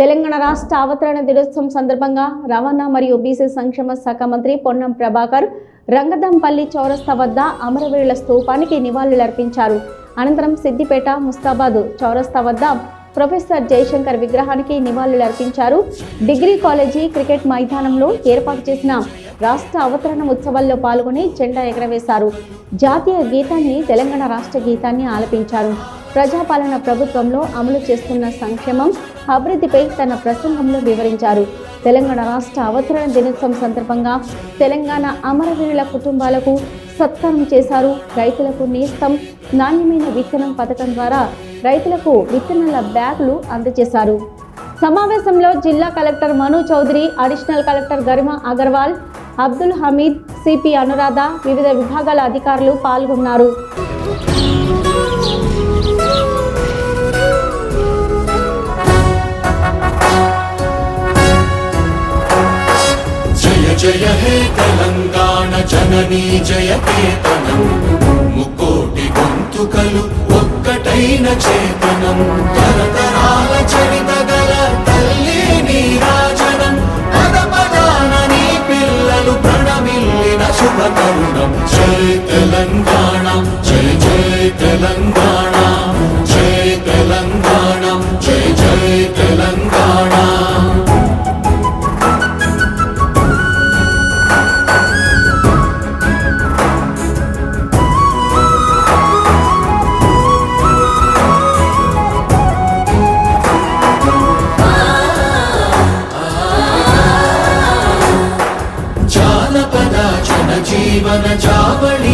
తెలంగాణ రాష్ట్ర అవతరణ దినోత్సవం సందర్భంగా రవాణా మరియు బీసీ సంక్షేమ శాఖ మంత్రి పొన్నం ప్రభాకర్ రంగదంపల్లి చౌరస్తా వద్ద అమరవీరుల స్తూపానికి నివాళులర్పించారు. అనంతరం సిద్దిపేట ముస్తాబాద్ చౌరస్తా వద్ద ప్రొఫెసర్ జయశంకర్ విగ్రహానికి నివాళులర్పించారు. డిగ్రీ కాలేజీ క్రికెట్ మైదానంలో ఏర్పాటు చేసిన రాష్ట్ర అవతరణ ఉత్సవాల్లో పాల్గొని జెండా ఎగరవేశారు. జాతీయ గీతాన్ని తెలంగాణ రాష్ట్ర గీతాన్ని ఆలపించారు. ప్రజాపాలన ప్రభుత్వంలో అమలు చేస్తున్న సంక్షేమం అభివృద్ధిపై తన ప్రసంగంలో వివరించారు. తెలంగాణ రాష్ట్ర అవతరణ దినోత్సవం సందర్భంగా తెలంగాణ అమరవీరుల కుటుంబాలకు సత్కారం చేశారు. రైతులకు నేస్తం నాణ్యమైన విత్తనం పథకం ద్వారా రైతులకు విత్తనాల బ్యాగులు అందజేశారు. సమావేశంలో జిల్లా collector Manu Chaudhary additional collector Garima Agarwal Abdul Hamid CP Anuradha వివిధ విభాగాల అధికారులు పాల్గొన్నారు. తెలంగాణ జయకేతనం ముక్కోటి గొంతుకలు ఒక్కటైన చేతనం. తరతరాల చరిత గల తల్లి నీరాజనం. పద పదాన నీ పిల్లలు ప్రణమిల్లిన శుభ తరుణం. జై తెలంగాణ జై జై తెలంగాణ. జన జీవన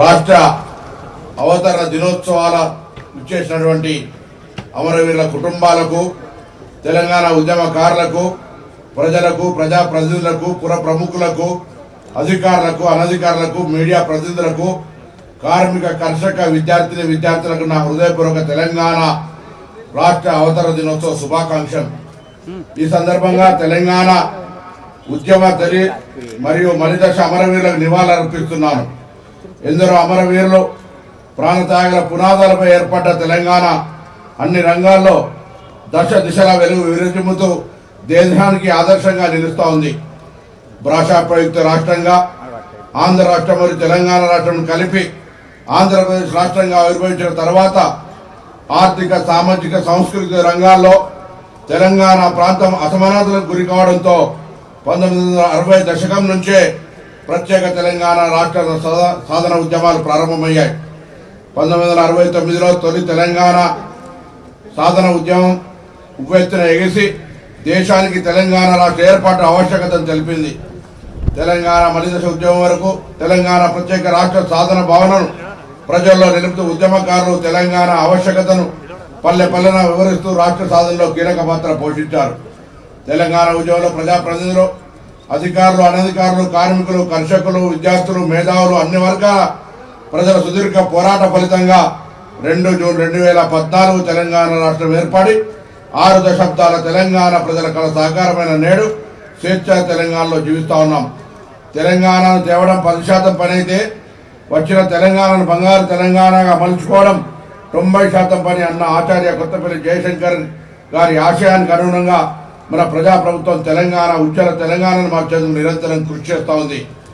రాష్ట్ర అవతరణ దినోత్సవాల ఇచ్చేసినటువంటి అమరవీరుల కుటుంబాలకు తెలంగాణ ఉద్యమకారులకు ప్రజలకు ప్రజాప్రతినిధులకు పుర ప్రముఖులకు అధికారులకు అనధికారులకు మీడియా ప్రతినిధులకు కార్మిక కర్షక విద్యార్థిని విద్యార్థులకు నా హృదయపూర్వక తెలంగాణ రాష్ట్ర అవతర దినోత్సవ శుభాకాంక్షలు. ఈ సందర్భంగా తెలంగాణ ఉద్యమ తల్లి మరియు మలిదశ అమరవీరులకు నివాళులర్పిస్తున్నాను. ఎందరో అమరవీరులు ప్రాణత్యాగల పునాదాలపై ఏర్పడ్డ తెలంగాణ అన్ని రంగాల్లో దశ దిశల వెలుగు విరచిమ్ముతూ దేశానికి ఆదర్శంగా నిలుస్తూ ఉంది. భాషా ప్రయుక్త రాష్ట్రంగా ఆంధ్ర రాష్ట్రం మరియు తెలంగాణ రాష్ట్రం కలిపి ఆంధ్రప్రదేశ్ రాష్ట్రంగా ఆవిర్భవించిన తర్వాత ఆర్థిక సామాజిక సాంస్కృతిక రంగాల్లో తెలంగాణ ప్రాంతం అసమానతలకు గురి కావడంతో పంతొమ్మిది వందల అరవై దశకం నుంచే ప్రత్యేక తెలంగాణ రాష్ట్ర సాధన ఉద్యమాలు ప్రారంభమయ్యాయి. పంతొమ్మిది వందల అరవై తొమ్మిదిలో తొలి తెలంగాణ సాధన ఉద్యమం ఉవ్వెత్తున ఎగిసి దేశానికి తెలంగాణ రాష్ట్ర ఏర్పాటు ఆవశ్యకతను తెలిపింది. తెలంగాణ మలిదశ ఉద్యమం వరకు తెలంగాణ ప్రత్యేక రాష్ట్ర సాధన భావనను ప్రజల్లో నిలుపుతూ ఉద్యమకారులు తెలంగాణ ఆవశ్యకతను పల్లె పల్లెన వివరిస్తూ రాష్ట్ర సాధనలో కీలక పాత్ర పోషించారు. తెలంగాణ ఉద్యమంలో ప్రజాప్రతినిధులు అధికారులు అనధికారులు కార్మికులు కర్షకులు విద్యార్థులు మేధావులు అన్ని వర్గాల ప్రజల సుదీర్ఘ పోరాట ఫలితంగా రెండు జూన్ రెండు వేల పద్నాలుగు తెలంగాణ రాష్ట్రం ఏర్పడి ఆరు దశాబ్దాల తెలంగాణ ప్రజల కళ సహకారమైన నేడు స్వేచ్ఛ తెలంగాణలో జీవిస్తూ ఉన్నాం. తెలంగాణను తేవడం పది శాతం పనైతే వచ్చిన తెలంగాణను బంగారు తెలంగాణగా మలుచుకోవడం తొంభై శాతం పని అన్న ఆచార్య కొత్తపల్లి జయశంకర్ గారి ఆశయానికి అనుగుణంగా మన ప్రజా ప్రభుత్వం తెలంగాణ ఉజ్వల తెలంగాణను మార్చేందుకు నిరంతరం కృషి చేస్తూ ఉంది.